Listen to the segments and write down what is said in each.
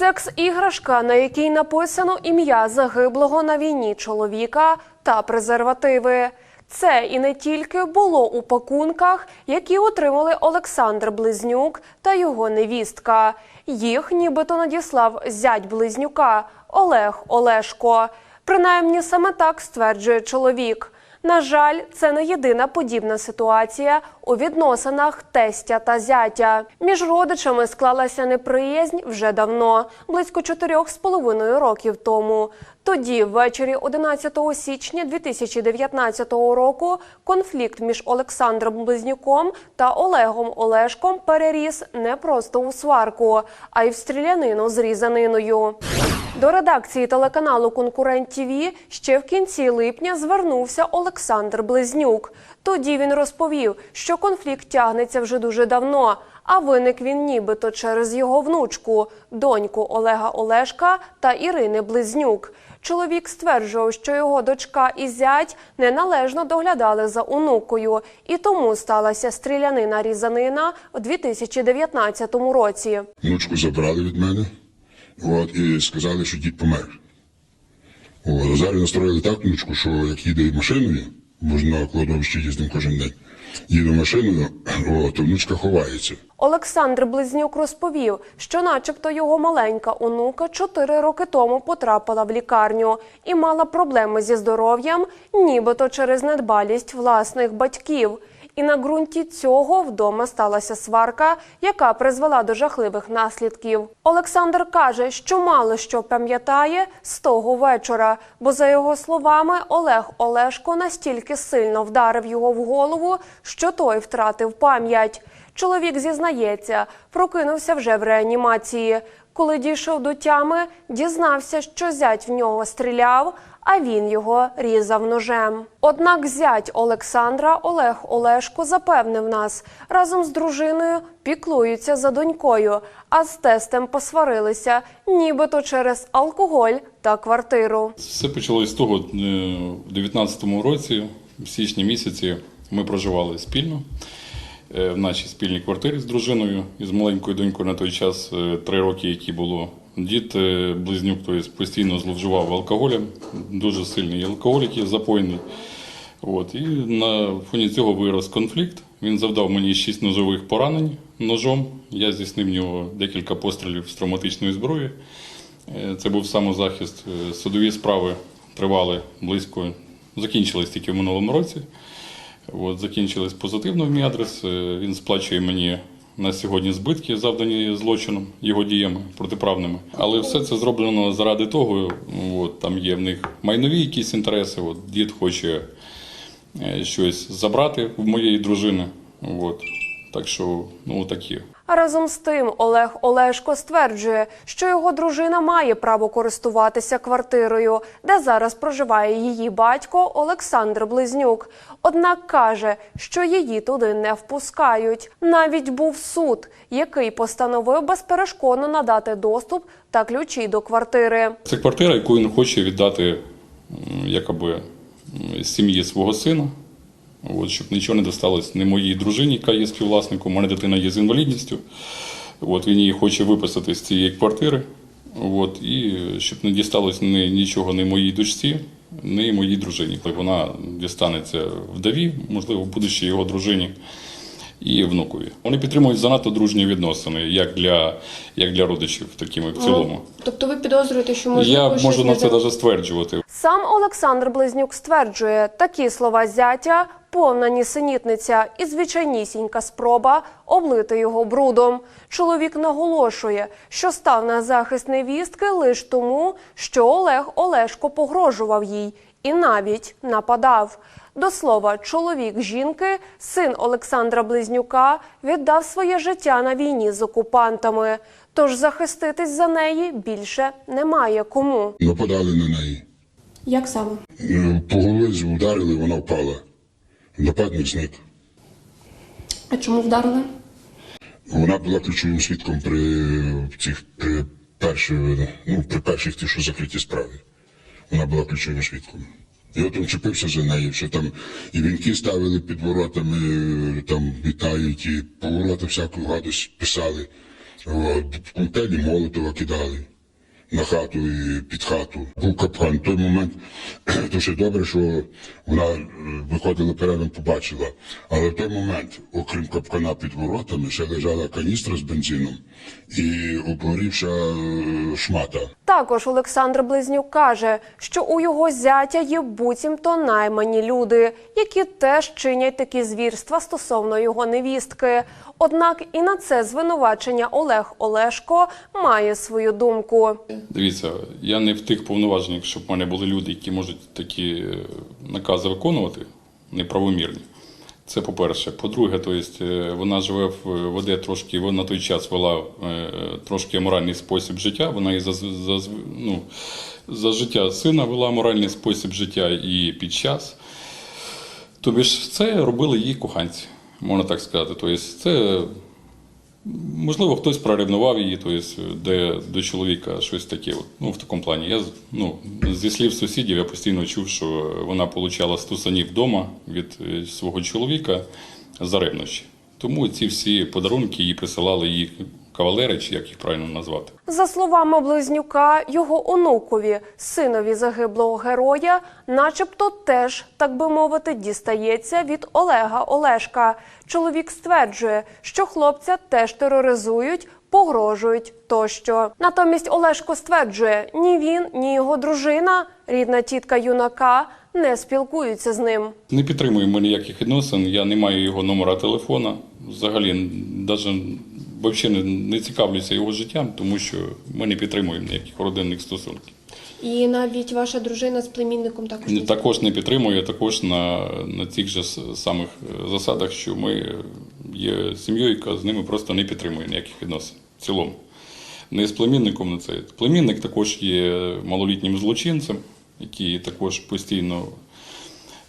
Секс-іграшка, на якій написано ім'я загиблого на війні чоловіка та презервативи. Це і не тільки було у пакунках, які отримали Олександр Близнюк та його невістка. Їх нібито надіслав зять близнюка Олег Олешко. Принаймні саме так стверджує чоловік. На жаль, це не єдина подібна ситуація у відносинах тестя та зятя. Між родичами склалася неприязнь вже давно, близько чотирьох з половиною років тому. Тоді, ввечері 11 січня 2019 року, конфлікт між Олександром Близнюком та Олегом Олешком переріс не просто у сварку, а й в стрілянину з різаниною. До редакції телеканалу Конкурент ТІВІ ще в кінці липня звернувся Олександр Близнюк. Тоді він розповів, що конфлікт тягнеться вже дуже давно, а виник він нібито через його внучку, доньку Олега Олешка та Ірини Близнюк. Чоловік стверджував, що його дочка і зять неналежно доглядали за онукою, і тому сталася стрілянина різанина у 2019 році. Внучку забрали від мене от, і сказали, що дід помер. От, а зараз настроїли так внучку, що як їде машиною, бо ж на кладовище їздимо кожен день, їде машиною, от, то внучка ховається. Олександр Близнюк розповів, що, начебто, його маленька онука чотири роки тому потрапила в лікарню і мала проблеми зі здоров'ям, нібито через недбалість власних батьків. І на ґрунті цього вдома сталася сварка, яка призвела до жахливих наслідків. Олександр каже, що мало що пам'ятає з того вечора, бо за його словами, Олег Олешко настільки сильно вдарив його в голову, що той втратив пам'ять. Чоловік зізнається, прокинувся вже в реанімації. Коли дійшов до тями, дізнався, що зять в нього стріляв, а він його різав ножем. Однак зять Олександра Олег Олешко запевнив нас, разом з дружиною піклуються за донькою, а з тестем посварилися, нібито через алкоголь та квартиру. Все почалось з того, е, в 19-му році, в січні місяці, ми проживали спільно е, в нашій спільній квартирі з дружиною і з маленькою донькою на той час е, три роки, які було. Дід е, близнюк тобто, постійно зловживав алкоголем, дуже сильний алкоголік запойний. От, і на фоні цього вирос конфлікт. Він завдав мені шість ножових поранень ножом. Я здійснив в нього декілька пострілів з травматичної зброї. Е, Це був самозахист. Е, Судові справи тривали близько, закінчились тільки в минулому році. От, закінчились позитивно в мій адрес. Він сплачує мені на сьогодні збитки, завдані злочином, його діями протиправними. Але все це зроблено заради того. От, там є в них майнові якісь інтереси. От, дід хоче е, щось забрати в моєї дружини. От. Так що, ну такі. Разом з тим Олег Олешко стверджує, що його дружина має право користуватися квартирою, де зараз проживає її батько Олександр Близнюк. Однак каже, що її туди не впускають. Навіть був суд, який постановив безперешкодно надати доступ та ключі до квартири. Це квартира, яку він хоче віддати якоби сім'ї свого сина. От, щоб нічого не досталось ні моїй дружині, яка є співвласником, у мене дитина є з інвалідністю. От, він її хоче виписати з цієї квартири. От, і щоб не дісталось ні, нічого ні моїй дочці, ні моїй дружині. Коли Вона дістанеться вдові, можливо, будущій його дружині і внукові. Вони підтримують занадто дружні відносини, як для, як для родичів, такими в цілому. Тобто ви підозрюєте, що Я можу на це навіть стверджувати. Сам Олександр Близнюк стверджує, такі слова зятя повна нісенітниця і звичайнісінька спроба облити його брудом. Чоловік наголошує, що став на захист невістки лише тому, що Олег Олешко погрожував їй і навіть нападав. До слова, чоловік жінки, син Олександра Близнюка, віддав своє життя на війні з окупантами. Тож захиститись за неї більше немає кому. Нападали на неї. Як саме? Е, По голові вдарили, вона впала. Нападник зник. А чому вдарили? Вона була ключовим свідком при цих при перших, ну, при перших ті, що закриті справи. Вона була ключовим свідком. І от він чепився за нею, що там і вінки ставили під воротами, там вітають, і по ворота всяку гадость писали. От, в коктейлі Молотова кидали на хату і під хату. Був капкан. В той момент ще добре, що вона е, виходила передом, побачила. Але в той момент, окрім капкана під воротами, ще лежала каністра з бензином і обгорівша е, шмата. Також Олександр Близнюк каже, що у його зятя є буцімто наймані люди, які теж чинять такі звірства стосовно його невістки. Однак і на це звинувачення Олег Олешко має свою думку. Дивіться, я не в тих повноваженнях, щоб в мене були люди, які можуть такі е, накази виконувати, неправомірні. Це по-перше. По-друге, то есть, е, вона живе в веде трошки, вона на той час вела е, трошки аморальний спосіб життя. Вона і за, за, ну, за життя сина вела аморальний спосіб життя і під час. Тобі ж це робили її коханці, можна так сказати. Тобто це Можливо, хтось прорівнував її, тобто, де до чоловіка щось таке. От, ну, в такому плані. Я ну, зі слів сусідів я постійно чув, що вона отримала стусанів вдома від е, свого чоловіка за ревнощі. Тому ці всі подарунки їй присилали її кавалери, чи як їх правильно назвати. За словами Близнюка, його онукові, синові загиблого героя, начебто теж, так би мовити, дістається від Олега Олешка. Чоловік стверджує, що хлопця теж тероризують, погрожують тощо. Натомість Олешко стверджує, ні він, ні його дружина, рідна тітка юнака, не спілкуються з ним. Не підтримуємо ніяких відносин, я не маю його номера телефона. Взагалі, навіть взагалі не, не цікавлюся його життям, тому що ми не підтримуємо ніяких родинних стосунків. І навіть ваша дружина з племінником також. не Також не підтримую, також на, на цих же самих е, засадах, що ми є сім'єю, яка з ними просто не підтримує ніяких відносин в цілому. Не з племінником, не це. Племінник також є малолітнім злочинцем, який також постійно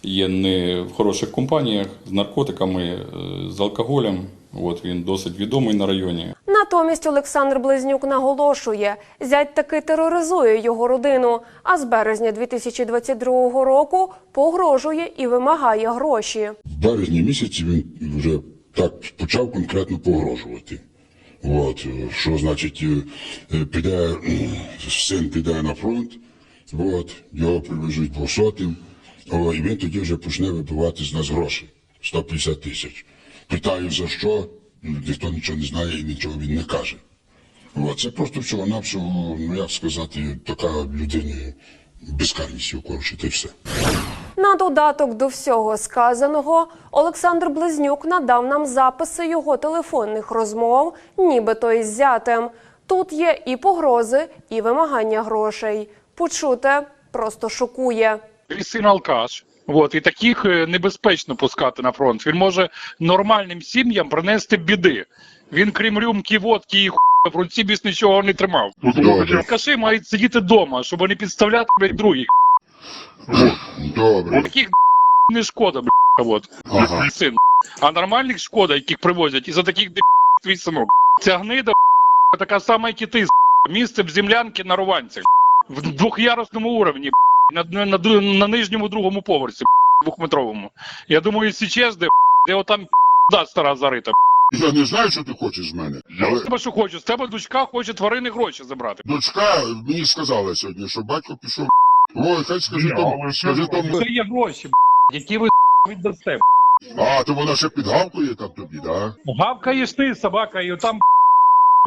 є не в хороших компаніях з наркотиками, е, з алкоголем. От він досить відомий на районі. Натомість Олександр Близнюк наголошує, зять таки тероризує його родину, а з березня 2022 року погрожує і вимагає гроші. В березні місяці він вже так почав конкретно погрожувати. От, е, що значить, е, піде, син піде на фронт, от, його привезуть двохсотим, о, і він тоді вже почне вибивати з нас гроші 150 тисяч. Питаю за що, Ну, ніхто нічого не знає і нічого він не каже. От, це просто всього навсього, ну як сказати, така людині безкарність укорочити все. На додаток до всього сказаного Олександр Близнюк надав нам записи його телефонних розмов, нібито із зятем. Тут є і погрози, і вимагання грошей. Почуте просто шокує. Твій син алкаш. От, і таких е, небезпечно пускати на фронт. Він може нормальним сім'ям принести біди. Він, крім рюмки, водки і хуя в руці більш нічого не тримав. Алкаші мають сидіти вдома, щоб не підставляти блядь, других. Добре. Таких не шкода, блядь, от. Ага. Син. А нормальних шкода, яких привозять, і за таких твій синок. Ця гнида така сама, як і ти, місце в землянки на Руванцях. В двохярусному уровні, на, на, на, на нижньому другому поверсі, двохметровому. Я думаю, січеш, де, де отам да, стара зарита. Я не знаю, що ти хочеш з мене. Я Але тебе що хочу? З тебе дочка хоче тварини гроші забрати. дочка мені сказала сьогодні, що батько пішов. Ой, хай скажи тому, скажи тому. Це є гроші, які ви віддасте. А, то вона ще підгавкує там тобі, да? Гавкаєш ти, собака, і там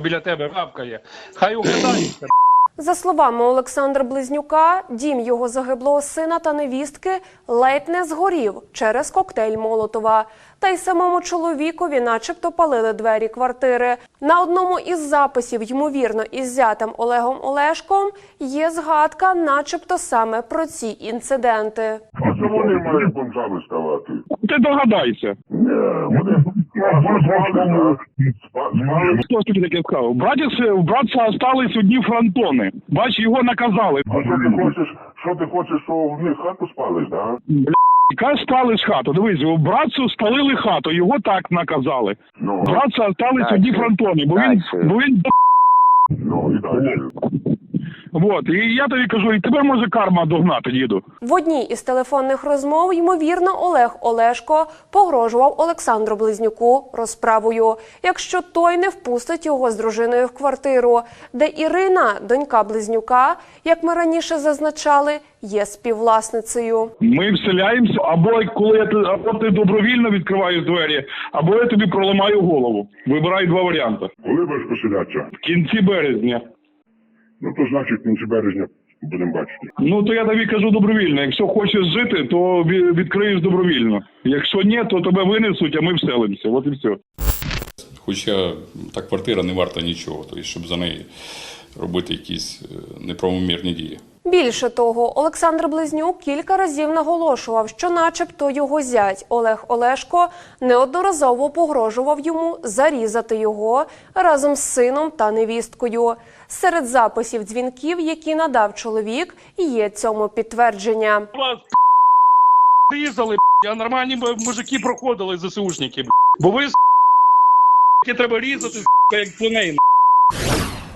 біля тебе гавкає. Хай углядається. За словами Олександра Близнюка, дім його загиблого сина та невістки ледь не згорів через коктейль Молотова. Та й самому чоловікові, начебто, палили двері квартири. На одному із записів, ймовірно, із зятем Олегом Олешком, є згадка, начебто, саме про ці інциденти. А чому вони мають бомжами ставати? Ти догадайся. Хто тобі таке сказав? Братець, у братця остались одні фронтони. Бач, його наказали. А що ти хочеш, що ти хочеш, що в них хату спалиш, да? Яка спали з хату? Дивись, у братцю спалили хату, його так наказали. Ну, Братця остались одні фронтони, бо він, бо він ну і далі. От, і я тобі кажу, і тебе може карма догнати, діду. В одній із телефонних розмов, ймовірно, Олег Олешко погрожував Олександру Близнюку розправою, якщо той не впустить його з дружиною в квартиру, де Ірина, донька Близнюка, як ми раніше зазначали, є співвласницею. Ми вселяємося, або коли я, ти- або ти добровільно відкриваєш двері, або я тобі проламаю голову. Вибирай два варіанти. Коли будеш поселятися? В кінці березня. Ну то значить в кінці березня будемо бачити. Ну то я тобі кажу добровільно. Якщо хочеш жити, то відкриєш добровільно. Якщо ні, то тебе винесуть, а ми вселимося. От і все. Хоча та квартира не варта нічого, тобто, щоб за неї робити якісь е, неправомірні дії. Більше того, Олександр Близнюк кілька разів наголошував, що, начебто, його зять Олег Олешко неодноразово погрожував йому зарізати його разом з сином та невісткою. Серед записів дзвінків, які надав чоловік, є цьому підтвердження. Вас різали, а нормальні мужики проходили ЗСУшники. Бо ви треба різати, як свиней.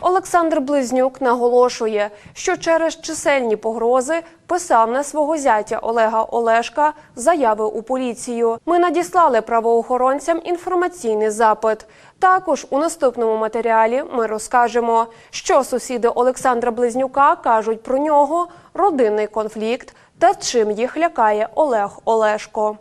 Олександр Близнюк наголошує, що через чисельні погрози писав на свого зятя Олега Олешка заяви у поліцію. Ми надіслали правоохоронцям інформаційний запит. Також у наступному матеріалі ми розкажемо, що сусіди Олександра Близнюка кажуть про нього, родинний конфлікт та чим їх лякає Олег Олешко.